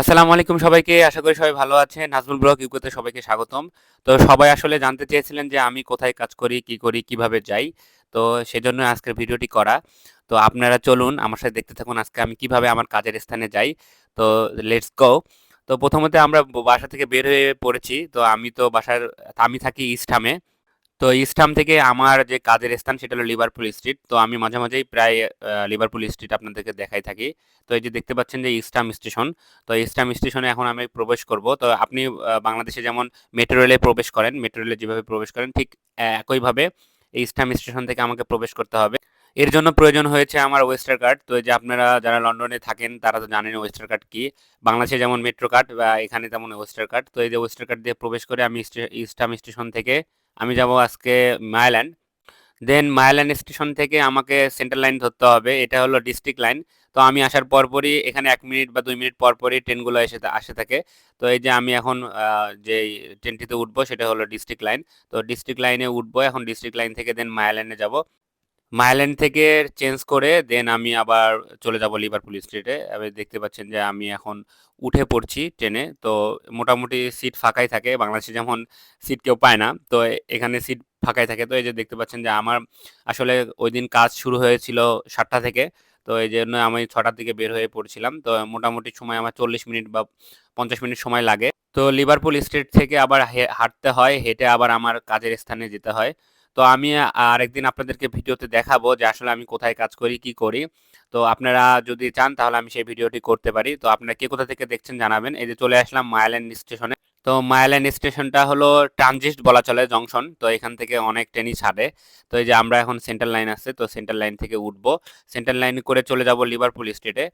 আসসালামু আলাইকুম সবাইকে, আশা করি সবাই ভালো আছেন। নাজমুল ব্লগ ইউকোতে সবাইকে স্বাগতম। তো সবাই আসলে জানতে চেয়েছিলেন যে আমি কোথায় কাজ করি, কি করি, কীভাবে যাই। তো সেজন্য আজকের ভিডিওটি করা। তো আপনারা চলুন আমার সাথে দেখতে থাকুন আজকে আমি কীভাবে আমার কাজের স্থানে যাই। তো লেটস গো। তো প্রথমত আমরা বাসা থেকে বের হয়ে পড়েছি। তো আমি তো বাসার, আমি থাকি ইস্টহামে তো ইস্টহাম থেকে আমার যে কাজের স্থান সেটা হলো লিভারপুল স্ট্রিট তো আমি মাঝে মাঝেই প্রায় লিভারপুল স্ট্রিট আপনাদেরকে দেখাই থাকি। তো এই যে দেখতে পাচ্ছেন যে ইস্টাম স্টেশন, তো ইস্টহাম স্টেশনে এখন আমি প্রবেশ করব। তো আপনি বাংলাদেশে যেমন মেট্রো রেলে প্রবেশ করেন মেট্রো রেলে যেভাবে প্রবেশ করেন, ঠিক একইভাবে এই ইস্টহাম স্টেশন থেকে আমাকে প্রবেশ করতে হবে। এর জন্য প্রয়োজন হয়েছে আমার ওয়েস্টার কার্ড তো এই যে আপনারা যারা লন্ডনে থাকেন, তারা তো জানেন ওয়েস্টার কার্ড কি। বাংলাদেশে যেমন মেট্রো কার্ড বা এখানে তেমন ওয়েস্টার কার্ড তো এই যে ওয়েস্টার কার্ড দিয়ে প্রবেশ করে আমি ইস্টাম স্টেশন থেকে আমি যাব আজকে মায়াল্যান্ড দেন মায়াল্যান্ড স্টেশন থেকে আমাকে সেন্ট্রাল লাইন ধরতে হবে, এটা হলো ডিস্ট্রিক্ট লাইন তো আমি আসার পরপরই এখানে এক মিনিট বা দুই মিনিট পরপরই ট্রেনগুলো এসে আসে থাকে। তো এই যে আমি এখন যে ট্রেনটিতে উঠবো সেটা হলো ডিস্ট্রিক্ট লাইন তো ডিস্ট্রিক্ট লাইনে উঠবো, এখন ডিস্ট্রিক্ট লাইন থেকে দেন মায়াল্যান্ডে যাব। মায়াল্যান্ড থেকে চেঞ্জ করে দেন আমি আবার চলে যাব লিভারপুল স্ট্রিটে এবার দেখতে পাচ্ছেন যে আমি এখন উঠে পড়ছি ট্রেনে তো মোটামুটি সিট ফাঁকাই থাকে, বাংলাদেশে যেমন সিট কেউ পায় না, তো এখানে সিট ফাঁকাই থাকে। তো এই যে দেখতে পাচ্ছেন যে আমার আসলে ওই দিন কাজ শুরু হয়েছিল সাতটা থেকে, তো এই জন্য আমি ছটার দিকে বের হয়ে পড়ছিলাম। তো মোটামুটি সময় আমার চল্লিশ মিনিট বা পঞ্চাশ মিনিট সময় লাগে। তো লিভারপুল স্ট্রিট থেকে আবার হাঁটতে হয়, হেঁটে আবার আমার কাজের স্থানে যেতে হয়। তো আমি আরেকদিন আপনাদেরকে ভিডিওতে দেখাবো যে আসলে আমি কোথায় কাজ করি, কি করি। তো আপনারা যদি চান তাহলে আমি সেই ভিডিওটি করতে পারি। তো আপনারা কে কোথা থেকে দেখছেন জানাবেন। এই যে চলে আসলাম মায়াল্যান্ড স্টেশনে। তো মায়াল্যান্ড স্টেশনটা হলো ট্রানজিট বলা চলে জংশন। তো এখান থেকে অনেক ট্রেনই ছাড়ে। তো এই যে আমরা এখন সেন্ট্রাল লাইন আছে, তো সেন্ট্রাল লাইন থেকে উঠবো। সেন্ট্রাল লাইন করে চলে যাব লিভারপুল স্ট্রিটে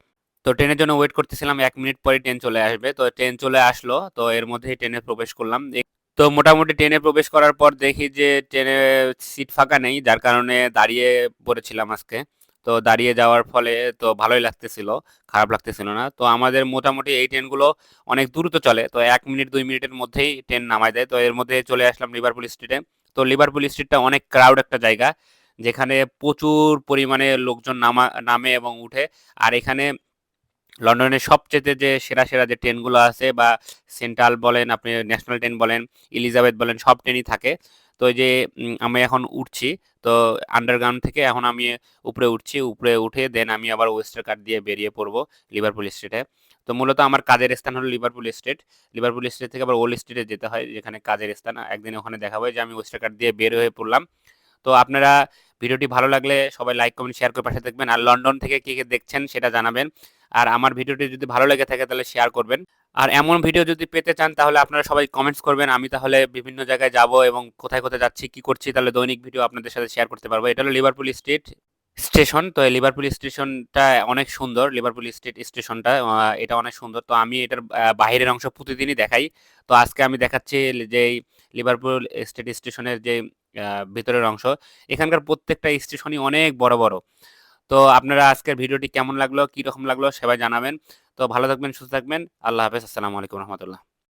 তো ট্রেনের জন্য ওয়েট করতেছিলাম এক মিনিট পরে ট্রেন চলে আসবে। তো ট্রেন চলে আসলো। তো এর মধ্যেই ট্রেনে প্রবেশ করলাম। তো মোটামুটি ট্রেনে প্রবেশ করার পর দেখি যে ট্রেনে সিট ফাঁকা নেই, যার কারণে দাঁড়িয়ে পড়েছিলাম আজকে। তো দাঁড়িয়ে যাওয়ার ফলে তো ভালোই লাগতেছিল, খারাপ লাগতেছিল না। তো আমাদের মোটামুটি এই ট্রেনগুলো অনেক দ্রুত চলে, তো এক মিনিট, দুই মিনিটের মধ্যেই ট্রেন নামায় দেয়। তো এর মধ্যে চলে আসলাম লিভারপুল স্ট্রিটে। তো লিভারপুল স্ট্রিটটা অনেক ক্রাউড একটা জায়গা, যেখানে প্রচুর পরিমাণে লোকজন নামা, নামে এবং উঠে। আর এখানে লন্ডনের সবচেয়ে যে সেরা সেরা যে ট্রেনগুলো আছে বা সেন্ট্রাল বলেন, আপনি ন্যাশনাল ট্রেন বলেন এলিজাবেথ বলেন, সব ট্রেনই থাকে। তো যে আমি এখন উঠছি, তো আন্ডারগ্রাউন্ড থেকে এখন আমি উপরে উঠছি, উপরে উঠে দেন আমি আবার ওয়েস্টার কার্ড দিয়ে বেরিয়ে পড়ব লিভারপুল স্ট্রিটে তো মূলত আমার কাজের স্থান হলো লিভারপুল স্ট্রিট লিভারপুল স্ট্রিট থেকে আবার ওল্ড স্ট্রিটে যেতে হয়, যেখানে কাজের স্থান। একদিন ওখানে দেখা হয় যে, আমি ওয়েস্টার কার্ড দিয়ে বের হয়ে পড়লাম। তো আপনারা ভিডিওটি ভালো লাগলে সবাই লাইক, কমেন্ট শেয়ার করে পাশে থাকবেন। আর লন্ডন থেকে কে কে দেখছেন সেটা জানাবেন। আর আমার ভিডিওটি যদি ভালো লেগে থাকে তাহলে শেয়ার করবেন। আর এমন ভিডিও যদি পেতে চান তাহলে আপনারা সবাই কমেন্টস করবেন। আমি তাহলে বিভিন্ন জায়গায় যাব এবং কোথায় কোথায় যাচ্ছি, কি করছি তাহলে দৈনিক ভিডিও আপনাদের সাথে শেয়ার করতে পারব। এটা হলো লিভারপুল স্ট্রিট স্টেশন তো এই লিভারপুল স্টেশনটা অনেক সুন্দর। লিভারপুল স্ট্রিট স্টেশনটা এটা অনেক সুন্দর। তো আমি এটার বাইরের অংশ প্রতিদিনই দেখাই। তো আজকে আমি দেখাচ্ছি যে লিভারপুল স্ট্রিট স্টেশনের যে ভিতরের অংশ। এখানকার প্রত্যেকটা স্টেশনই অনেক বড় বড়। তো আপনারা আজকের ভিডিওটি কেমন লাগল, কীরকম লাগল সেবাই জানাবেন। তো ভালো থাকবেন, সুস্থ থাকবেন। আল্লাহ হাফেজ, আসসালামু আলাইকুম রহমতুল্লাহ।